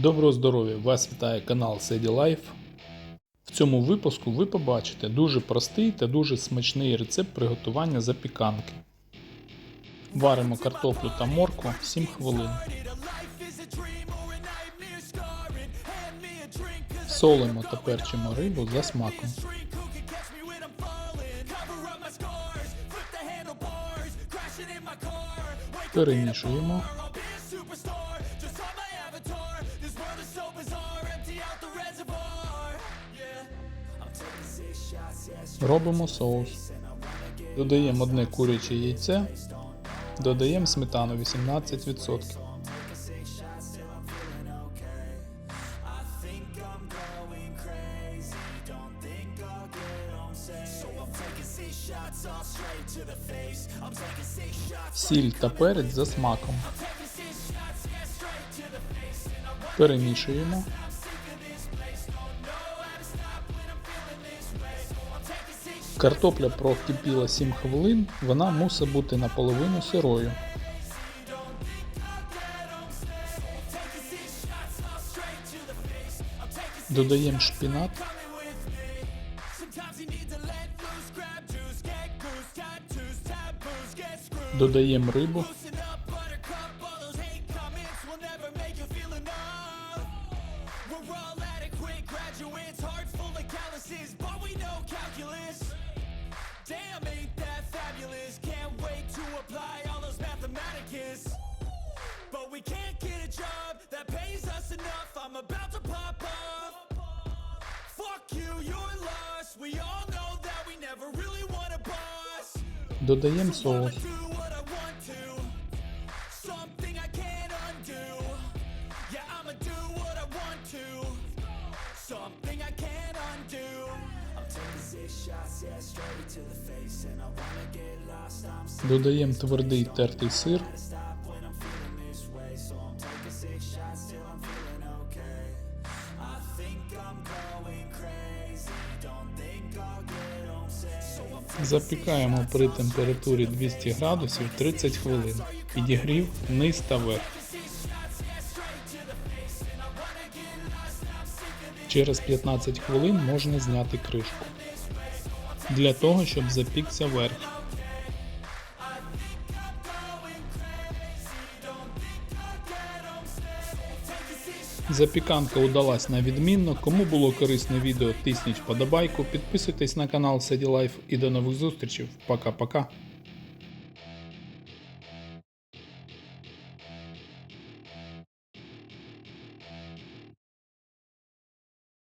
Доброго здоров'я! Вас вітає канал Sеді Life. В цьому випуску ви побачите дуже простий та дуже смачний рецепт приготування запіканки. Варимо картоплю та моркву 7 хвилин. Солимо та перчимо рибу за смаком. Перемішуємо. Робимо соус. Додаємо одне куряче яйце. Додаємо сметану 18%. Сіль та перець за смаком. Перемішуємо. Картопля прокипіла 7 хвилин, вона мусить бути наполовину сирою. Додаємо шпінат. Додаємо рибу. Damn, ain't that fabulous? Can't wait to apply all those mathematicus. But we can't get a job that pays us enough. I'm about to pop off. Fuck you, you're lost. We all know that we never really want a boss. Додаємо соус. home safe. So I'm Запікаємо при температурі 200 градусів 30 хвилин. Підігрів низ та верх. Через 15 хвилин можна зняти кришку. Для того, щоб запікся верх. Запіканка удалась на відмінно. Кому було корисне відео, тисніть вподобайку, підписуйтесь на канал Седі Life і до нових зустрічей. Пока-пока.